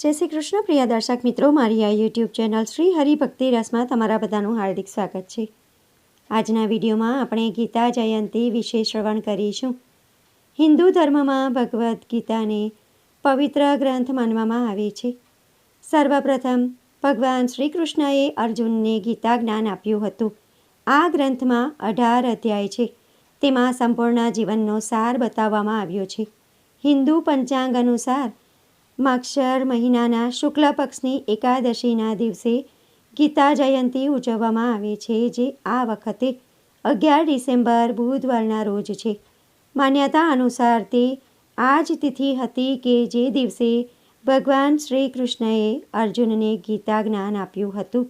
જય શ્રી કૃષ્ણ, પ્રિય દર્શક મિત્રો. મારી આ યુટ્યુબ ચેનલ શ્રી હરિભક્તિ રસમાં તમારા બધાનું હાર્દિક સ્વાગત છે. આજના વિડીયોમાં આપણે ગીતા જયંતી વિશે શ્રવણ કરીશું. હિન્દુ ધર્મમાં ભગવદ્ ગીતાને પવિત્ર ગ્રંથ માનવામાં આવે છે. સર્વપ્રથમ ભગવાન શ્રી કૃષ્ણએ અર્જુનને ગીતા જ્ઞાન આપ્યું હતું. આ ગ્રંથમાં અઢાર અધ્યાય છે. તેમાં સંપૂર્ણ જીવનનો સાર બતાવવામાં આવ્યો છે. હિન્દુ પંચાંગ અનુસાર માક્ષર મહિનાના શુક્લ પક્ષની એકાદશીના દિવસે ગીતા જયંતી ઉજવવામાં આવે છે, જે આ વખતે અગિયાર ડિસેમ્બર બુધવારના રોજ છે. માન્યતા અનુસાર તે આ જ તિથિ હતી કે જે દિવસે ભગવાન શ્રી કૃષ્ણએ અર્જુનને ગીતા જ્ઞાન આપ્યું હતું.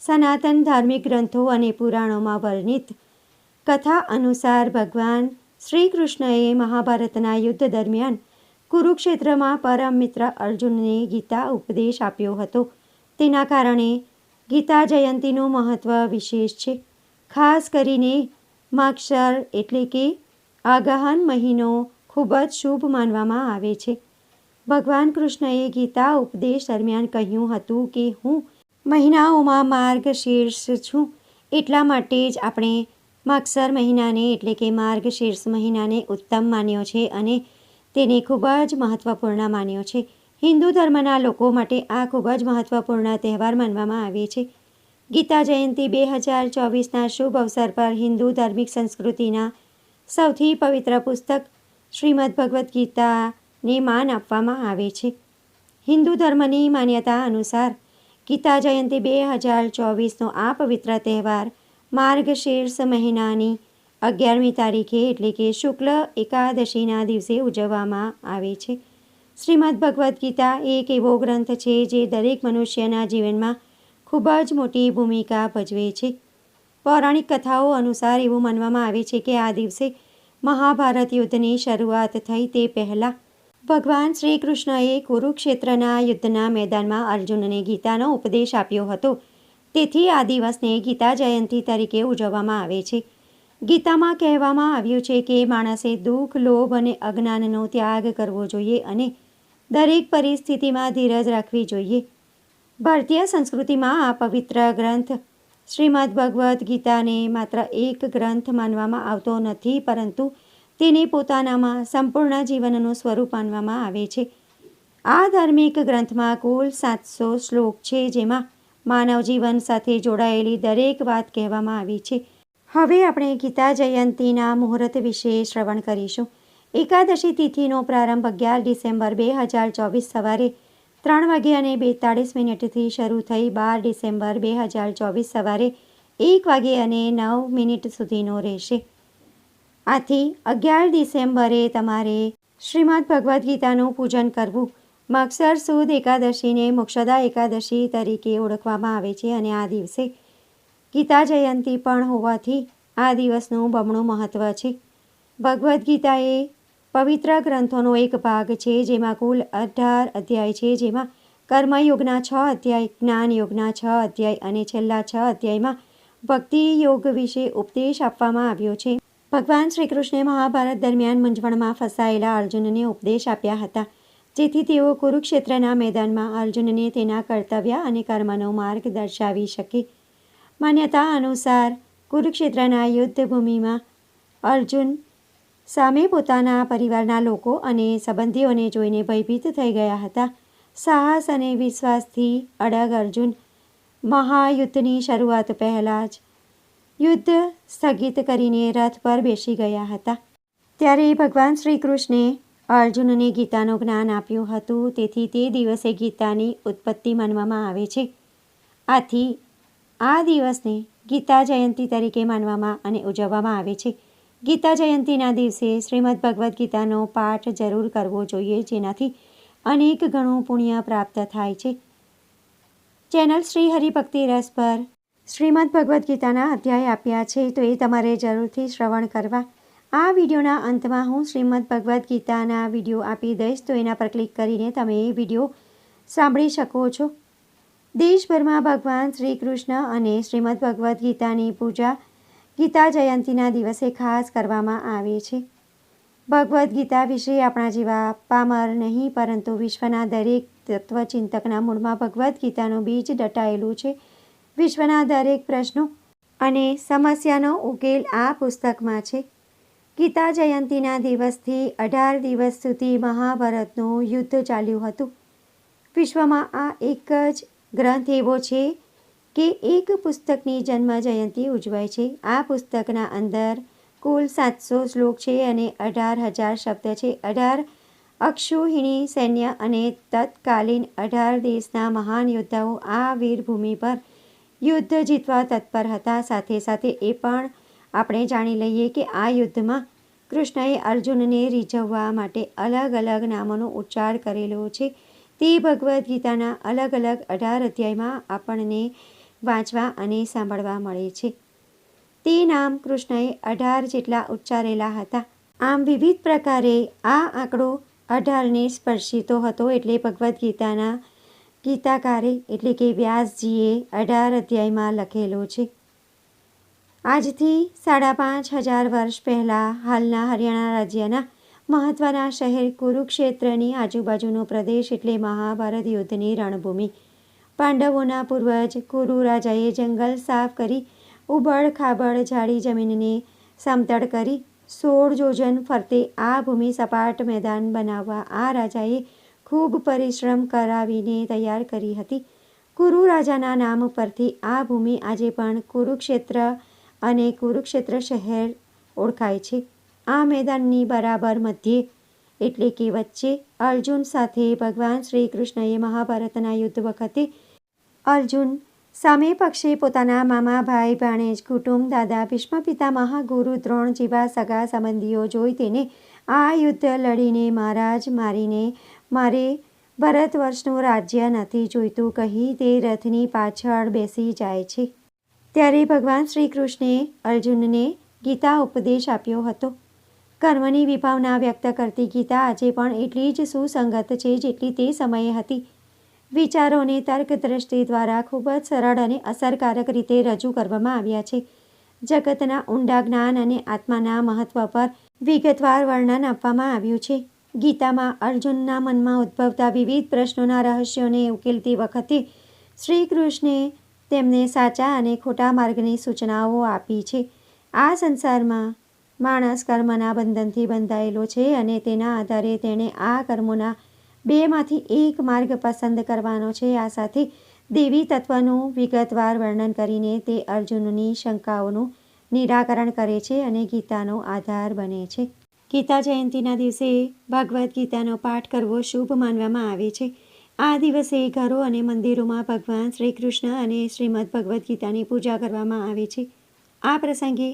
સનાતન ધાર્મિક ગ્રંથો અને પુરાણોમાં વર્ણિત કથા અનુસાર ભગવાન શ્રી કૃષ્ણએ મહાભારતના યુદ્ધ દરમિયાન કુરુક્ષેત્રમાં પરમ મિત્ર અર્જુનને ગીતા ઉપદેશ આપ્યો હતો. તેના કારણે ગીતા જયંતીનું મહત્ત્વ વિશેષ છે. ખાસ કરીને માક્ષર એટલે કે આગાહન મહિનો ખૂબ જ શુભ માનવામાં આવે છે. ભગવાન કૃષ્ણએ ગીતા ઉપદેશ દરમિયાન કહ્યું હતું કે, હું મહિનાઓમાં માર્ગ શીર્ષ છું. એટલા માટે જ આપણે માક્ષર મહિનાને એટલે કે માર્ગ શીર્ષ મહિનાને ઉત્તમ માન્યો છે અને તેને ખૂબ જ મહત્ત્વપૂર્ણ માન્યો છે. હિન્દુ ધર્મના લોકો માટે આ ખૂબ જ મહત્ત્વપૂર્ણ તહેવાર માનવામાં આવે છે. ગીતા જયંતિ બે હજાર ચોવીસના શુભ અવસર પર હિન્દુ ધાર્મિક સંસ્કૃતિના સૌથી પવિત્ર પુસ્તક શ્રીમદ ભગવદ્ ગીતાને માન આપવામાં આવે છે. હિન્દુ ધર્મની માન્યતા અનુસાર ગીતા જયંતિ બે હજાર ચોવીસનો આ પવિત્ર તહેવાર માર્ગશીર્ષ મહિનાની અગિયારમી તારીખે એટલે કે શુક્લ એકાદશીના દિવસે ઉજવવામાં આવે છે. શ્રીમદ ભગવદ્ ગીતા એક એવો ગ્રંથ છે જે દરેક મનુષ્યના જીવનમાં ખૂબ જ મોટી ભૂમિકા ભજવે છે. પૌરાણિક કથાઓ અનુસાર એવું માનવામાં આવે છે કે આ દિવસે મહાભારત યુદ્ધની શરૂઆત થઈ તે પહેલાં ભગવાન શ્રી કૃષ્ણએ કુરુક્ષેત્રના યુદ્ધના મેદાનમાં અર્જુનને ગીતાનો ઉપદેશ આપ્યો હતો. તેથી આ દિવસને ગીતા જયંતી તરીકે ઉજવવામાં આવે છે. ગીતામાં કહેવામાં આવ્યું છે કે માણસે દુઃખ, લોભ અને અજ્ઞાનનો ત્યાગ કરવો જોઈએ અને દરેક પરિસ્થિતિમાં ધીરજ રાખવી જોઈએ. ભારતીય સંસ્કૃતિમાં આ પવિત્ર ગ્રંથ શ્રીમદ ભગવદ્ ગીતાને માત્ર એક ગ્રંથ માનવામાં આવતો નથી, પરંતુ તેને પોતાનામાં સંપૂર્ણ જીવનનું સ્વરૂપ માનવામાં આવે છે. આ ધાર્મિક ગ્રંથમાં કુલ સાતસો શ્લોક છે, જેમાં માનવ જીવન સાથે જોડાયેલી દરેક વાત કહેવામાં આવી છે. હવે આપણે ગીતા જયંતીના મુહૂર્ત વિશે શ્રવણ કરીશું. એકાદશી તિથિનો પ્રારંભ અગિયાર ડિસેમ્બર બે હજાર ચોવીસ સવારે ત્રણ વાગે અને બેતાળીસ મિનિટથી શરૂ થઈ બાર ડિસેમ્બર બે હજાર ચોવીસ સવારે એક વાગે અને નવ મિનિટ સુધીનો રહેશે. આથી અગિયાર ડિસેમ્બરે તમારે શ્રીમદ ભગવદ્ ગીતાનું પૂજન કરવું. મક્ષર સુદ એકાદશીને મોક્ષદા એકાદશી તરીકે ઓળખવામાં આવે છે અને આ દિવસે ગીતા જયંતી પણ હોવાથી આ દિવસનું બમણું મહત્ત્વ છે. ભગવદ્ ગીતા એ પવિત્ર ગ્રંથોનો એક ભાગ છે, જેમાં કુલ અઢાર અધ્યાય છે, જેમાં કર્મયોગના છ અધ્યાય, જ્ઞાનયોગના છ અધ્યાય અને છેલ્લા છ અધ્યાયમાં ભક્તિ યોગ વિશે ઉપદેશ આપવામાં આવ્યો છે. ભગવાન શ્રી કૃષ્ણે મહાભારત દરમિયાન મૂંઝવણમાં ફસાયેલા અર્જુનને ઉપદેશ આપ્યા હતા, જેથી તેઓ કુરુક્ષેત્રના મેદાનમાં અર્જુનને તેના કર્તવ્ય અને કર્મનો માર્ગ દર્શાવી શકે. માન્યતા અનુસાર કુરુક્ષેત્રના યુદ્ધભૂમિમાં અર્જુન સામે પોતાના પરિવારના લોકો અને સંબંધીઓને જોઈને ભયભીત થઈ ગયા હતા. સાહસ અને વિશ્વાસથી અડગ અર્જુન મહાયુદ્ધની શરૂઆત પહેલાં જ યુદ્ધ સ્થગિત કરીને રથ પર બેસી ગયા હતા. ત્યારે ભગવાન શ્રી કૃષ્ણે અર્જુનને ગીતાનું જ્ઞાન આપ્યું હતું. તેથી તે દિવસે ગીતાની ઉત્પત્તિ માનવામાં આવે છે. આથી આ દિવસને ગીતા જયંતી તરીકે માનવામાં અને ઉજવવામાં આવે છે. ગીતા જયંતીના દિવસે શ્રીમદ ભગવદ્ ગીતાનો પાઠ જરૂર કરવો જોઈએ જેનાથી અનેક ગણું પુણ્ય પ્રાપ્ત થાય છે. ચેનલ શ્રી હરિભક્તિ રસ પર શ્રીમદ ભગવદ્ ગીતાના અધ્યાય આપ્યા છે તો એ તમારે જરૂરથી શ્રવણ કરવા. આ વિડીયોના અંતમાં હું શ્રીમદ ભગવદ્ ગીતાના વીડિયો આપી દઈશ તો એના પર ક્લિક કરીને તમે એ વીડિયો સાંભળી શકો છો. દેશભરમાં ભગવાન શ્રી કૃષ્ણ અને શ્રીમદ ભગવદ્ ગીતાની પૂજા ગીતા જયંતીના દિવસે ખાસ કરવામાં આવે છે. ભગવદ્ ગીતા વિશે આપણા જેવા પામર નહીં, પરંતુ વિશ્વના દરેક તત્વચિંતકના મૂળમાં ભગવદ્ ગીતાનું બીજ દટાયેલું છે. વિશ્વના દરેક પ્રશ્નો અને સમસ્યાનો ઉકેલ આ પુસ્તકમાં છે. ગીતા જયંતીના દિવસથી અઢાર દિવસ સુધી મહાભારતનું યુદ્ધ ચાલ્યું હતું. વિશ્વમાં આ એક જ ગ્રંથ એવો છે કે એક પુસ્તકની જન્મ જયંતી ઉજવાય છે. આ પુસ્તકના અંદર કુલ સાતસો શ્લોક છે અને અઢાર હજાર શબ્દ છે. અઢાર અક્ષુહિણી સૈન્ય અને તત્કાલીન અઢાર દેશના મહાન યોદ્ધાઓ આ વીરભૂમિ પર યુદ્ધ જીતવા તત્પર હતા. સાથે સાથે એ પણ આપણે જાણી લઈએ કે આ યુદ્ધમાં કૃષ્ણએ અર્જુનને રીઝવવા માટે અલગ અલગ નામોનો ઉચ્ચાર કરેલો છે. તે ભગવદ્ ગીતાના અલગ અલગ અઢાર અધ્યાયમાં આપણને વાંચવા અને સાંભળવા મળે છે. તે નામ કૃષ્ણએ અઢાર જેટલા ઉચ્ચારેલા હતા. આમ વિવિધ પ્રકારે આ આંકડો અઢારને સ્પર્શીતો હતો એટલે ભગવદ્ ગીતાના ગીતાકારે એટલે કે વ્યાસજીએ અઢાર અધ્યાયમાં લખેલો છે. આજથી સાડા પાંચ હજાર વર્ષ પહેલાં હાલના હરિયાણા રાજ્યના મહત્ત્વના શહેર કુરુક્ષેત્રની આજુબાજુનો પ્રદેશ એટલે મહાભારત યુદ્ધની રણભૂમિ. પાંડવોના પૂર્વજ કુરુ રાજાએ જંગલ સાફ કરી ઉબડ ખાબડ જાડી જમીનને સમતળ કરી, સોળ યોજન ફરતે આ ભૂમિ સપાટ મેદાન બનાવવા આ રાજાએ ખૂબ પરિશ્રમ કરાવીને તૈયાર કરી હતી. કુરુ રાજાના નામ પરથી આ ભૂમિ આજે પણ કુરુક્ષેત્ર અને કુરુક્ષેત્ર શહેર ઓળખાય છે. આ મેદાનની બરાબર મધ્યે એટલે કે વચ્ચે અર્જુન સાથે ભગવાન શ્રી કૃષ્ણએ મહાભારતના યુદ્ધ વખતે અર્જુન સામે પક્ષે પોતાના મામા, ભાઈ, ભાણેજ, કુટુંબ, દાદા, ભીષ્મ પિતામહ ગુરુ દ્રોણ જેવા સગા સંબંધીઓ જોઈ તેને આ યુદ્ધ લડીને મહારાજ મારીને, મારે ભરત વર્ષનું રાજ્ય નથી જોઈતું, કહી તે રથની પાછળ બેસી જાય છે. ત્યારે ભગવાન શ્રી કૃષ્ણે અર્જુનને ગીતા ઉપદેશ આપ્યો હતો. કર્મની વિભાવના વ્યક્ત કરતી ગીતા આજે પણ એટલી જ સુસંગત છે જેટલી તે સમયે હતી. વિચારોને તર્ક દ્રષ્ટિ દ્વારા ખૂબ જ સરળ અને અસરકારક રીતે રજૂ કરવામાં આવ્યા છે. જગતના ઊંડા જ્ઞાન અને આત્માના મહત્વ પર વિગતવાર વર્ણન આપવામાં આવ્યું છે. ગીતામાં અર્જુનના મનમાં ઉદ્ભવતા વિવિધ પ્રશ્નોના રહસ્યોને ઉકેલતી વખતે શ્રી કૃષ્ણે તેમને સાચા અને ખોટા માર્ગની સૂચનાઓ આપી છે. આ સંસારમાં માણસ કર્મના બંધનથી બંધાયેલો છે અને તેના આધારે તેણે આ કર્મોના બેમાંથી એક માર્ગ પસંદ કરવાનો છે. આ સાથે દેવી તત્વનું વિગતવાર વર્ણન કરીને તે અર્જુનની શંકાઓનું નિરાકરણ કરે છે અને ગીતાનો આધાર બને છે. ગીતા જયંતીના દિવસે ભગવદ્ ગીતાનો પાઠ કરવો શુભ માનવામાં આવે છે. આ દિવસે ઘરો અને મંદિરોમાં ભગવાન શ્રી કૃષ્ણ અને શ્રીમદ ભગવદ્ ગીતાની પૂજા કરવામાં આવે છે. આ પ્રસંગે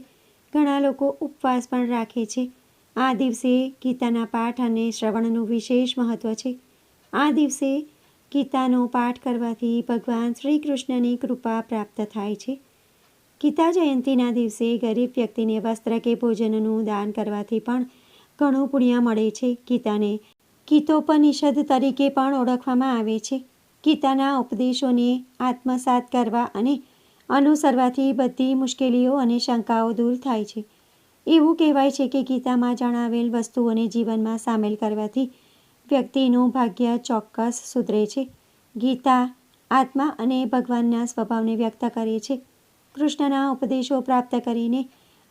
ઘણા લોકો ઉપવાસ પણ રાખે છે. આ દિવસે ગીતાના પાઠ અને શ્રવણનું વિશેષ મહત્ત્વ છે. આ દિવસે ગીતાનો પાઠ કરવાથી ભગવાન શ્રી કૃષ્ણની કૃપા પ્રાપ્ત થાય છે. ગીતા જયંતીના દિવસે ગરીબ વ્યક્તિને વસ્ત્ર કે ભોજનનું દાન કરવાથી પણ ઘણું પુણ્ય મળે છે. ગીતાને ગીતોપનિષદ તરીકે પણ ઓળખવામાં આવે છે. ગીતાના ઉપદેશોને આત્મસાત કરવા અને અનુસરવાથી બધી મુશ્કેલીઓ અને શંકાઓ દૂર થાય છે. એવું કહેવાય છે કે ગીતામાં જણાવેલ વસ્તુઓને જીવનમાં સામેલ કરવાથી વ્યક્તિનું ભાગ્ય ચોક્કસ સુધરે છે. ગીતા આત્મા અને ભગવાનના સ્વભાવને વ્યક્ત કરે છે. કૃષ્ણના ઉપદેશો પ્રાપ્ત કરીને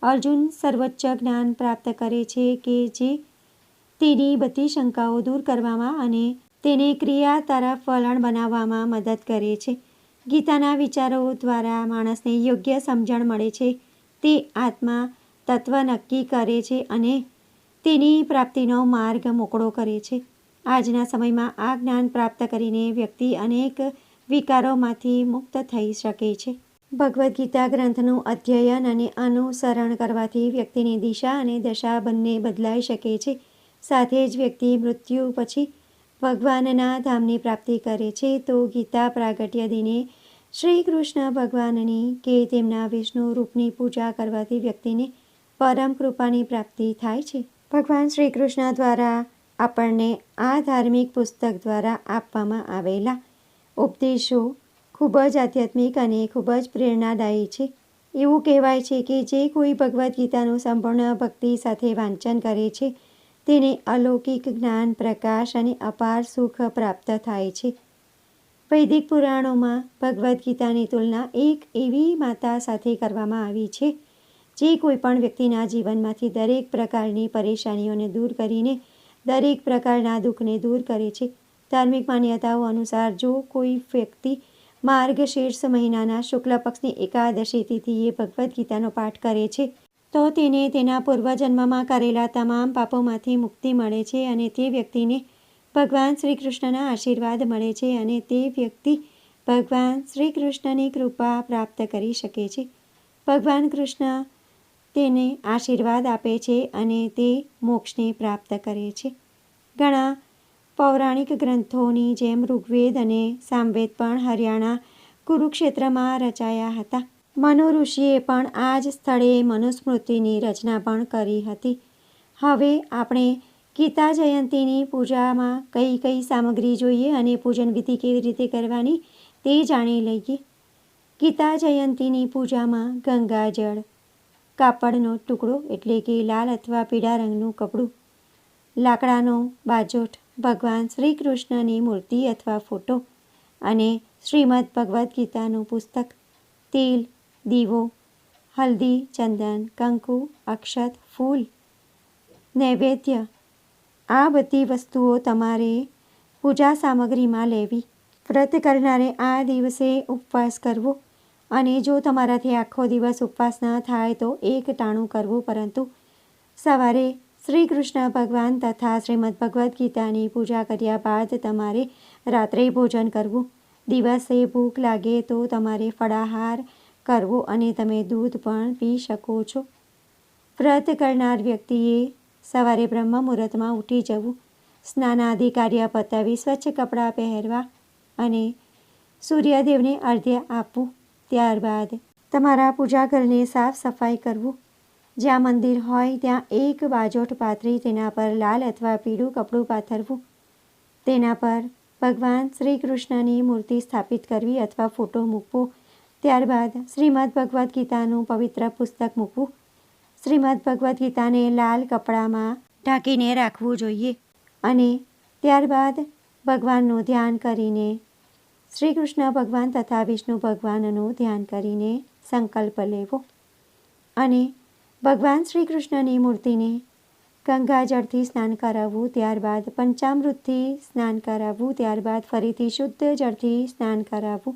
અર્જુન સર્વોચ્ચ જ્ઞાન પ્રાપ્ત કરે છે કે જે તેની બધી શંકાઓ દૂર કરવામાં અને તેને ક્રિયા તરફ વલણ બનાવવામાં મદદ કરે છે. ગીતાના વિચારો દ્વારા માણસને યોગ્ય સમજણ મળે છે. તે આત્મા તત્વ નક્કી કરે છે અને તેની પ્રાપ્તિનો માર્ગ મોકળો કરે છે. આજના સમયમાં આ જ્ઞાન પ્રાપ્ત કરીને વ્યક્તિ અનેક વિકારોમાંથી મુક્ત થઈ શકે છે. ભગવદ્ ગીતા ગ્રંથનું અધ્યયન અને અનુસરણ કરવાથી વ્યક્તિની દિશા અને દશા બંને બદલાઈ શકે છે. સાથે જ વ્યક્તિ મૃત્યુ પછી ભગવાનના ધામની પ્રાપ્તિ કરે છે, તો ગીતા પ્રાગટ્ય દિને શ્રી કૃષ્ણ ભગવાનની કે તેમના વિષ્ણુ રૂપની પૂજા કરવાથી વ્યક્તિને પરમ કૃપાની પ્રાપ્તિ થાય છે. ભગવાન શ્રી કૃષ્ણ દ્વારા આપણને આ ધાર્મિક પુસ્તક દ્વારા આપવામાં આવેલા ઉપદેશો ખૂબ જ આધ્યાત્મિક અને ખૂબ જ પ્રેરણાદાયી છે. એવું કહેવાય છે કે જે કોઈ ભગવદ્ ગીતાનું સંપૂર્ણ ભક્તિ સાથે વાંચન કરે છે તેને અલૌકિક જ્ઞાન, પ્રકાશ અને અપાર સુખ પ્રાપ્ત થાય છે. વૈદિક પુરાણોમાં ભગવદ્ ગીતાની તુલના એક એવી માતા સાથે કરવામાં આવી છે, જે કોઈપણ વ્યક્તિના જીવનમાંથી દરેક પ્રકારની પરેશાનીઓને દૂર કરીને દરેક પ્રકારના દુઃખને દૂર કરે છે. ધાર્મિક માન્યતાઓ અનુસાર જો કોઈ વ્યક્તિ માર્ગશીર્ષ મહિનાના શુક્લ પક્ષની એકાદશી તિથિએ ભગવદ્ ગીતાનો પાઠ કરે છે તો તેને તેના પૂર્વજન્મમાં કરેલા તમામ પાપોમાંથી મુક્તિ મળે છે અને તે વ્યક્તિને ભગવાન શ્રી કૃષ્ણના આશીર્વાદ મળે છે અને તે વ્યક્તિ ભગવાન શ્રી કૃષ્ણની કૃપા પ્રાપ્ત કરી શકે છે. ભગવાન કૃષ્ણ તેને આશીર્વાદ આપે છે અને તે મોક્ષને પ્રાપ્ત કરે છે. ઘણા પૌરાણિક ગ્રંથોની જેમ ઋગ્વેદ અને સામવેદ પણ હરિયાણા કુરુક્ષેત્રમાં રચાયા હતા. મનુ ઋષિએ પણ આ જ સ્થળે મનુસ્મૃતિની રચના પણ કરી હતી. હવે આપણે ગીતા જયંતીની પૂજામાં કઈ કઈ સામગ્રી જોઈએ અને પૂજન વિધિ કેવી રીતે કરવાની તે જાણી લઈએ. ગીતા જયંતીની પૂજામાં ગંગાજળ કાપડનો ટુકડો એટલે કે લાલ અથવા પીળા રંગનું કપડું, લાકડાનો બાજોઠ, ભગવાન શ્રી કૃષ્ણની મૂર્તિ અથવા ફોટો અને શ્રીમદ ભગવદ્ ગીતાનું પુસ્તક, તેલ દીવો, હલ્દી, ચંદન, કંકુ, અક્ષત, ફૂલ, નૈવેદ્ય. આ બધી વસ્તુઓ તમારે પૂજા સામગ્રીમાં લેવી. વ્રત કરનારે આ દિવસે ઉપવાસ કરવો અને જો તમારાથી આખો દિવસ ઉપવાસ ન થાય તો એક ટાણું કરવું. પરંતુ સવારે શ્રી કૃષ્ણ ભગવાન તથા શ્રીમદ ભગવદ્ ગીતાની પૂજા કર્યા બાદ તમારે રાત્રે ભોજન કરવું. દિવસે ભૂખ લાગે તો તમારે ફળાહાર કરવો અને તમે દૂધ પણ પી શકો છો. વ્રત કરનાર વ્યક્તિએ સવારે બ્રહ્મ મુહૂર્તમાં ઉઠી જવું, સ્નાનાદિ કાર્ય પતાવી સ્વચ્છ કપડાં પહેરવા અને સૂર્યદેવને અર્ધ્ય આપવું. ત્યારબાદ તમારા પૂજા ઘરને સાફ સફાઈ કરવું. જ્યાં મંદિર હોય ત્યાં એક બાજોઠ પાથરી તેના પર લાલ અથવા પીળું કપડું પાથરવું. તેના પર ભગવાન શ્રી કૃષ્ણની મૂર્તિ સ્થાપિત કરવી અથવા ફોટો મૂકવો. ત્યારબાદ શ્રીમદ ભગવદ્ ગીતાનું પવિત્ર પુસ્તક મૂકવું. શ્રીમદ ભગવદ્ ગીતાને લાલ કપડામાં ઢાંકીને રાખવું જોઈએ અને ત્યારબાદ ભગવાનનું ધ્યાન કરીને શ્રી કૃષ્ણ ભગવાન તથા વિષ્ણુ ભગવાનનું ધ્યાન કરીને સંકલ્પ લેવો અને ભગવાન શ્રી કૃષ્ણની મૂર્તિને ગંગાજળથી સ્નાન કરાવવું, ત્યારબાદ પંચામૃતથી સ્નાન કરાવવું, ત્યારબાદ ફરીથી શુદ્ધ જળથી સ્નાન કરાવવું.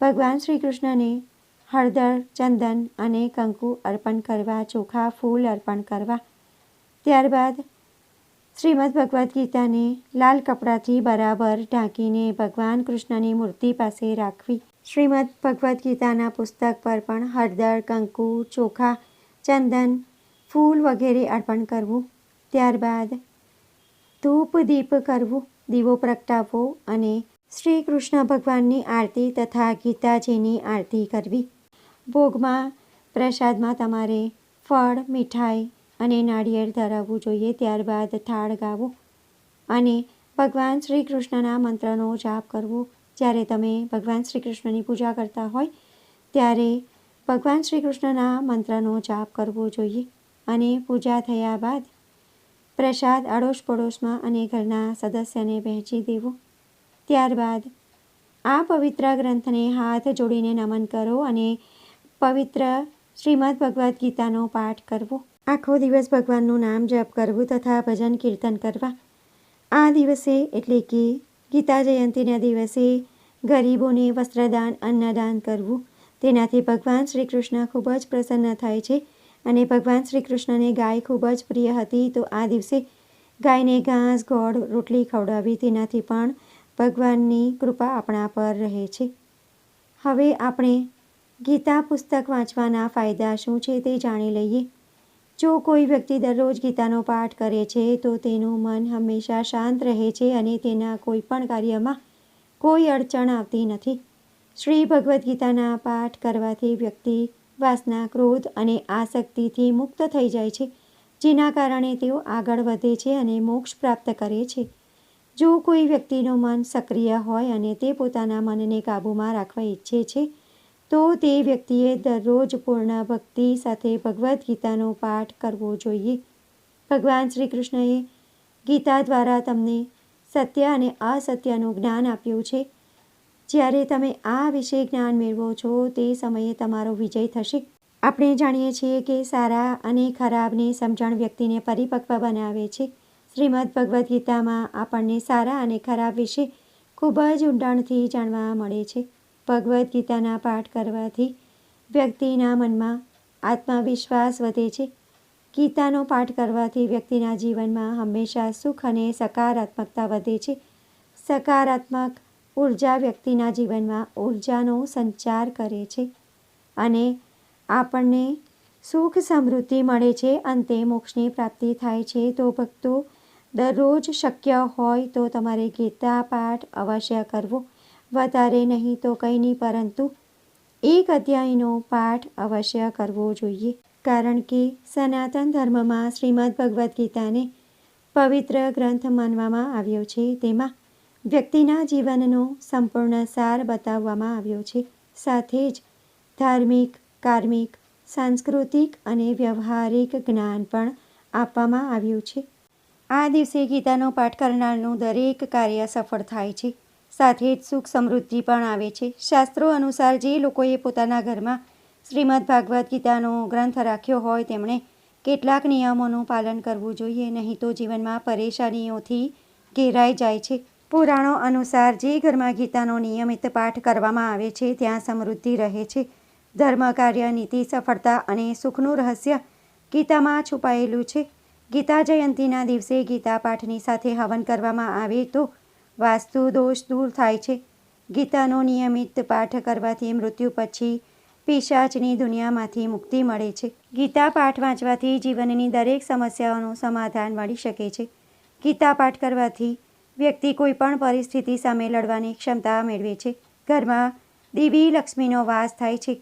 ભગવાન શ્રી કૃષ્ણને હળદર, ચંદન અને કંકુ અર્પણ કરવા, ચોખા, ફૂલ અર્પણ કરવા. ત્યારબાદ શ્રીમદ ભગવદ્ ગીતાને લાલ કપડાથી બરાબર ઢાંકીને ભગવાન કૃષ્ણની મૂર્તિ પાસે રાખવી. શ્રીમદ ભગવદ્ ગીતાના પુસ્તક પર પણ હળદર, કંકુ, ચોખા, ચંદન, ફૂલ વગેરે અર્પણ કરવું. ત્યારબાદ ધૂપ દીપ કરવું, દીવો પ્રગટાવવો અને શ્રી કૃષ્ણ ભગવાનની આરતી તથા ગીતાજીની આરતી કરવી. ભોગમાં, પ્રસાદમાં તમારે ફળ, મીઠાઈ અને નાળિયેર ધરાવવું જોઈએ, ત્યારબાદ થાળ ગાવો અને ભગવાન શ્રી કૃષ્ણના મંત્રનો જાપ કરવો. જ્યારે તમે ભગવાન શ્રી કૃષ્ણની પૂજા કરતા હોય, ત્યારે ભગવાન શ્રી કૃષ્ણના મંત્રનો જાપ કરવો જોઈએ અને પૂજા થયા બાદ પ્રસાદ અડોશ પડોશમાં અને ઘરના સદસ્યને વહેંચી દેવો. ત્યારબાદ આ પવિત્ર ગ્રંથને હાથ જોડીને નમન કરો અને પવિત્ર શ્રીમદ ભગવદ્ ગીતાનો પાઠ કરવો. આખો દિવસ ભગવાનનું નામ જપ કરવું તથા ભજન કીર્તન કરવા. આ દિવસે એટલે કે ગીતા જયંતિના દિવસે ગરીબોને વસ્ત્રદાન, અન્નદાન કરવું. તેનાથી ભગવાન શ્રી કૃષ્ણ ખૂબ જ પ્રસન્ન થાય છે અને ભગવાન શ્રી કૃષ્ણને ગાય ખૂબ જ પ્રિય હતી. તો આ દિવસે ગાયને ઘાસ, ગોળ, રોટલી ખવડાવી તેનાથી પણ ભગવાનની કૃપા આપણા પર રહે છે. હવે આપણે ગીતા પુસ્તક વાંચવાના ફાયદા શું છે તે જાણી લઈએ. જો કોઈ વ્યક્તિ દરરોજ ગીતાનો પાઠ કરે છે, તો તેનું મન હંમેશા શાંત રહે છે અને તેના કોઈ પણ કાર્યમાં કોઈ અડચણ આવતી નથી. શ્રી ભગવદ્ ગીતાના પાઠ કરવાથી વ્યક્તિ વાસના, ક્રોધ અને આસક્તિથી મુક્ત થઈ જાય છે, જેના કારણે તેઓ આગળ વધે છે અને મોક્ષ પ્રાપ્ત કરે છે. જો કોઈ વ્યક્તિનું મન સક્રિય હોય અને તે પોતાના મનને કાબૂમાં રાખવા ઈચ્છે છે, તો તે વ્યક્તિએ દરરોજ પૂર્ણ ભક્તિ સાથે ભગવદ્ ગીતાનો પાઠ કરવો જોઈએ. ભગવાન શ્રી કૃષ્ણએ ગીતા દ્વારા તમને સત્ય અને અસત્યનું જ્ઞાન આપ્યું છે. જ્યારે તમે આ વિશે જ્ઞાન મેળવો છો, તે સમયે તમારો વિજય થશે. આપણે જાણીએ છીએ કે સારા અને ખરાબની સમજણ વ્યક્તિને પરિપક્વ બનાવે છે. શ્રીમદ ભગવદ્ ગીતામાં આપણને સારા અને ખરાબ વિશે ખૂબ જ ઊંડાણથી જાણવા મળે છે. ભગવદ્ ગીતાના પાઠ કરવાથી વ્યક્તિના મનમાં આત્મવિશ્વાસ વધે છે. ગીતાનો પાઠ કરવાથી વ્યક્તિના જીવનમાં હંમેશા સુખ અને સકારાત્મકતા વધે છે. સકારાત્મક ઊર્જા વ્યક્તિના જીવનમાં ઉર્જાનો સંચાર કરે છે અને આપણને સુખ સમૃદ્ધિ મળે છે. અંતે મોક્ષની પ્રાપ્તિ થાય છે. તો ભક્તો દરરોજ શક્ય હોય તો તમારે ગીતા પાઠ અવશ્ય કરવો. વધારે નહીં તો કંઈ નહીં, પરંતુ એક અધ્યાયનો પાઠ અવશ્ય કરવો જોઈએ. કારણ કે સનાતન ધર્મમાં શ્રીમદ ભગવદ્ ગીતાને પવિત્ર ગ્રંથ માનવામાં આવ્યો છે. તેમાં વ્યક્તિના જીવનનો સંપૂર્ણ સાર બતાવવામાં આવ્યો છે. સાથે જ ધાર્મિક, કાર્મિક, સાંસ્કૃતિક અને વ્યવહારિક જ્ઞાન પણ આપવામાં આવ્યું છે. આ દિવસે ગીતાનો પાઠ કરનારનું દરેક કાર્ય સફળ થાય છે. સાથે જ સુખ સમૃદ્ધિ પણ આવે છે. શાસ્ત્રો અનુસાર જે લોકોએ પોતાના ઘરમાં શ્રીમદ ભાગવદ્ ગીતાનો ગ્રંથ રાખ્યો હોય તેમણે કેટલાક નિયમોનું પાલન કરવું જોઈએ, નહીં તો જીવનમાં પરેશાનીઓથી ઘેરાઈ જાય છે. પુરાણો અનુસાર જે ઘરમાં ગીતાનો નિયમિત પાઠ કરવામાં આવે છે, ત્યાં સમૃદ્ધિ રહે છે. ધર્મ, કાર્ય, નીતિ, સફળતા અને સુખનું રહસ્ય ગીતામાં છુપાયેલું છે. ગીતા જયંતીના દિવસે ગીતા પાઠની સાથે હવન કરવામાં આવે તો વાસ્તુ દોષ દૂર થાય છે. ગીતાનો નિયમિત પાઠ કરવાથી મૃત્યુ પછી પિશાચની દુનિયામાંથી મુક્તિ મળે છે. ગીતા પાઠ વાંચવાથી જીવનની દરેક સમસ્યાઓનું સમાધાન મળી શકે છે. ગીતા પાઠ કરવાથી વ્યક્તિ કોઈપણ પરિસ્થિતિ સામે લડવાની ક્ષમતા મેળવે છે. ઘરમાં દેવી લક્ષ્મીનો વાસ થાય છે.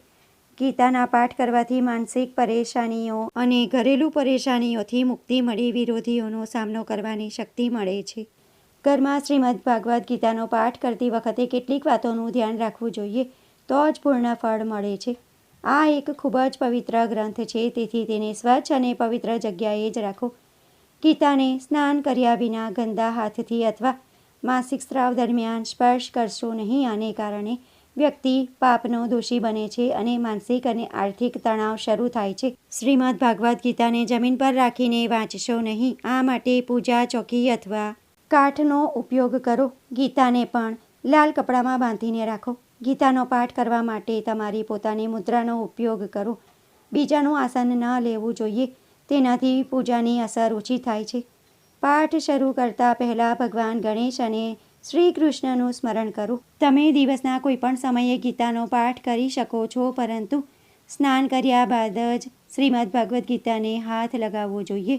ગીતાના પાઠ કરવાથી માનસિક પરેશાનીઓ અને ઘરેલું પરેશાનીઓથી મુક્તિ મળી, વિરોધીઓનો સામનો કરવાની શક્તિ મળે છે. ઘરમાં શ્રીમદ ભાગવદ્ ગીતાનો પાઠ કરતી વખતે કેટલીક વાતોનું ધ્યાન રાખવું જોઈએ તો જ પૂર્ણ ફળ મળે છે. આ એક ખૂબ જ પવિત્ર ગ્રંથ છે, તેથી તેને સ્વચ્છ અને પવિત્ર જગ્યાએ જ રાખો. ગીતાને સ્નાન કર્યા વિના ગંદા હાથથી અથવા માસિક સ્ત્રાવ દરમિયાન સ્પર્શ કરશો નહીં, આને કારણે વ્યક્તિ પાપનો દોષી બને છે અને માનસિક અને આર્થિક તણાવ શરૂ થાય છે. શ્રીમદ ભાગવદ્ ગીતાને જમીન પર રાખીને વાંચશો નહીં. આ માટે પૂજા ચોકી અથવા કાઠનો ઉપયોગ કરો. ગીતાને પણ લાલ કપડામાં બાંધીને રાખો. ગીતાનો પાઠ કરવા માટે તમારી પોતાની મુદ્રાનો ઉપયોગ કરો. બીજાનું આસન ન લેવું જોઈએ. તેનાથી પૂજાની અસર ઓછી થાય છે. પાઠ શરૂ કરતાં પહેલાં ભગવાન ગણેશ અને શ્રી કૃષ્ણનું સ્મરણ કરો. તમે દિવસના કોઈપણ સમયે ગીતાનો પાઠ કરી શકો છો, પરંતુ સ્નાન કર્યા બાદ જ શ્રીમદ ભગવદ્ ગીતાને હાથ લગાવવો જોઈએ.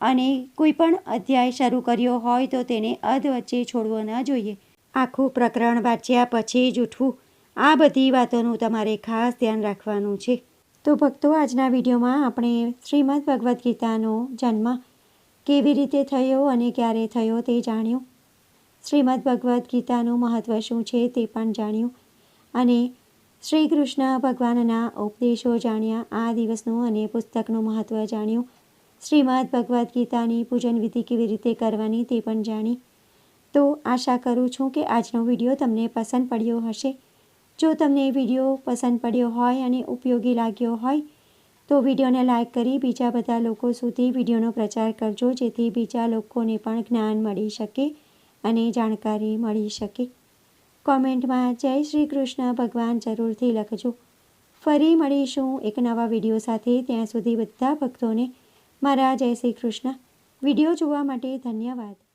અને કોઈ પણ અધ્યાય શરૂ કર્યો હોય તો તેને અધ વચ્ચે છોડવો ન જોઈએ. આખું પ્રકરણ વાંચ્યા પછી જ ઉઠવું. આ બધી વાતોનું તમારે ખાસ ધ્યાન રાખવાનું છે. તો ભક્તો, આજના વિડીયોમાં આપણે શ્રીમદ ભગવદ્ ગીતાનો જન્મ કેવી રીતે થયો અને ક્યારે થયો તે જાણ્યું. શ્રીમદ ભગવદ્ ગીતાનું મહત્ત્વ શું છે તે પણ જાણ્યું અને શ્રી કૃષ્ણ ભગવાનના ઉપદેશો જાણ્યા. આ દિવસનું અને પુસ્તકનું મહત્ત્વ જાણ્યું. શ્રીમદ ભગવદ્ ગીતાની પૂજન વિધિ કેવી રીતે કરવાની તે પણ જાણી. તો આશા કરું છું કે આજનો વીડિયો તમને પસંદ પડ્યો હશે. જો તમને વીડિયો પસંદ પડ્યો હોય અને ઉપયોગી લાગ્યો હોય, તો વિડીયોને લાઇક કરી બીજા બધા લોકો સુધી વિડીયોનો પ્રચાર કરજો જેથી બીજા લોકોને પણ જ્ઞાન મળી શકે. અને જાણકારી મળી શકે. કોમેન્ટમાં જય શ્રી કૃષ્ણ, ભગવાન જરૂરથી લખજો. ફરી મળીશું એક નવા વીડિયો સાથે. ત્યાં સુધી બધા ભક્તોને મારા જય શ્રી કૃષ્ણ. વીડિયો જોવા માટે ધન્યવાદ.